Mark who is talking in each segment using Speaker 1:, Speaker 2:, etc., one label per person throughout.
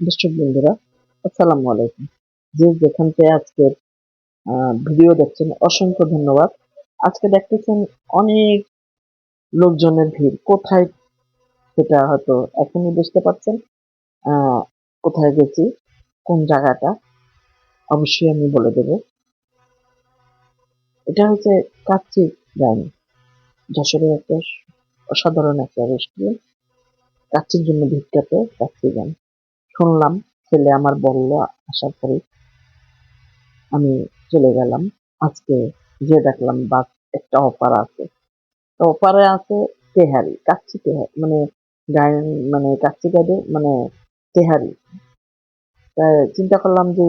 Speaker 1: দর্শক বন্ধুরা, আসসালামু আলাইকুম। যে যেখান থেকে আজকের ভিডিও দেখছেন, অসংখ্য ধন্যবাদ। আজকে দেখতেছেন অনেক লোকজনের ভিড়। কোথায় সেটা হয়তো এখনই বুঝতে পারছেন। কোথায় গেছি, কোন জায়গাটা, অবশ্যই আমি বলে দেব। এটা হচ্ছে কাচ্চি গান যশোরের একটা অসাধারণ একটা রেস্টুরেন্ট কাচ্চির জন্য বিখ্যাত কাচ্চি গান শুনলাম, ছেলে আমার বলল আশা করি আমি চলে গেলাম। আজকে যে দেখলাম বাস একটা অফার আছে। তো অফারে আছে তেহারি, কাচ্চি তেহারি মানে মানে কাচ্চি গাড়ি মানে তেহারি। চিন্তা করলাম যে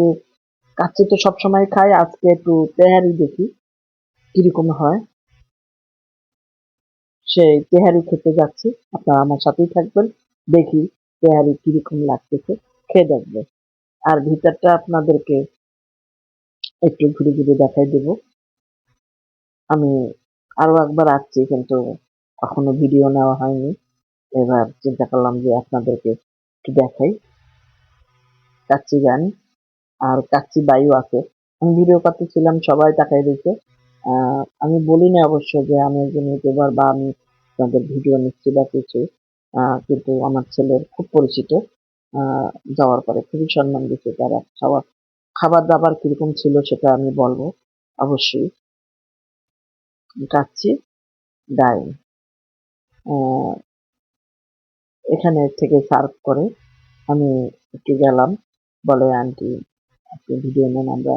Speaker 1: কাচ্চি তো সবসময় খাই আজকে একটু তেহারি দেখি, কীরকম হয়। সেই তেহারি খেতে যাচ্ছি, আপনারা আমার সাথেই থাকবেন, দেখি তেহারি কীরকম লাগতেছে খেয়ে দেখবে। আর ভিতরটা আপনাদেরকে একটু ঘুরে ঘুরে দেখাই দেব। আমি আরও একবার আসছি কিন্তু এখনও ভিডিও নেওয়া হয়নি। এবার চিন্তা করলাম যে আপনাদেরকে একটু দেখাই। কাচ্চি গান আর কাচ্চি বায়ু আছে। আমি ভিডিও করতেছিলাম সবাই তাকাই আহ, আমি বলি না অবশ্য যে আমি একজন ইউটিউবার বা আমি আপনাদের ভিডিও নিচ্ছি বা কিছু। কিন্তু আমার ছেলের খুব পরিচিত যাওয়ার পরে খুবই সম্মান দিচ্ছে তারা খাবার খাবার দাবার কীরকম ছিল সেটা আমি বলব, অবশ্যই। কাচ্চি, ডাইন। এখানে থেকে সার্ভ করে আমি একটু গেলাম, বলে, আন্টি, আপনি ভিডিও নেন, আমরা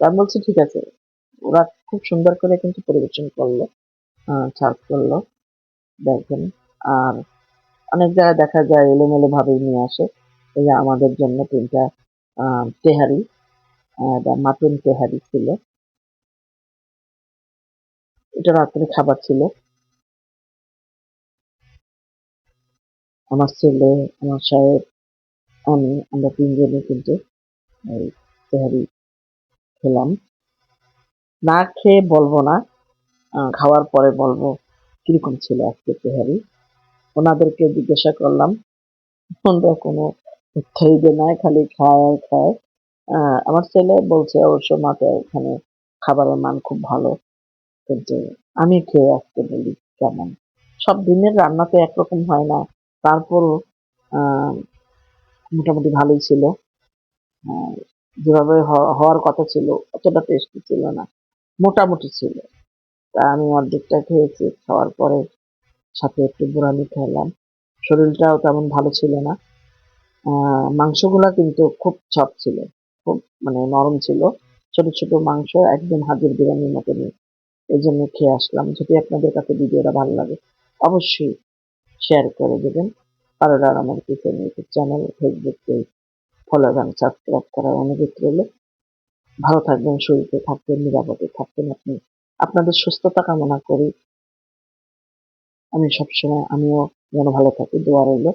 Speaker 1: তা আমি বলছি, ঠিক আছে। ওরা খুব সুন্দর করে কিন্তু পরিবেশন করল সার্ভ করল দেখবেন আর অনেক জায়গায় দেখা যায়, এলোমেলো ভাবে নিয়ে আসে। এই যে আমাদের জন্য তিনটা তেহারি মাটন তেহারি ছিল। এটা রাত্রে খাবার ছিল। আমার ছেলে, আমার সাহেব, আমি, আমরা তিনজনে কিন্তু তেহারি খেলাম। না খেয়ে বলব না খাওয়ার পরে বলব কীরকম ছিল আজকে তেহারি। ওনাদেরকে জিজ্ঞাসা করলাম ওনারা কোনো উত্তরই দেয় নাই, খালি খায় আর খায় আমার ছেলে বলছে, অবশ্য মাতে ওখানে খাবারের মান খুব ভালো, কিন্তু আমি খেয়ে আসতে বলি কেমন? সব দিনের রান্না তো একরকম হয় না, তারপরও মোটামুটি ভালোই ছিল। যেভাবে হওয়ার কথা ছিল, অতটা টেস্টি ছিল না, মোটামুটি ছিল। তা আমি অর্ধেকটা খেয়েছি, খাওয়ার পরে সাথে একটু বুড়ানি খেলাম। শরীরটাও তেমন ভালো ছিল না। মাংসগুলা কিন্তু খুব সফট ছিল, খুব মানে নরম ছিল। ছোট ছোট মাংস একদম হাজির বিরিয়ানির মতনই। এই জন্য খেয়ে আসলাম। যদি আপনাদের কাছে ভিডিওটা ভালো লাগে, অবশ্যই শেয়ার করে দেবেন। আর আমার kitchen YouTube channel Facebook page follow এবং সাবস্ক্রাইব করার অনুরোধ রইল। ভালো থাকবেন শরীরে থাকবেন, নিরাপদে থাকবেন। আপনি, আপনাদের সুস্থতা কামনা করি। আমি সবসময় আমিও যেন ভালো থাকি দোয়া রইল।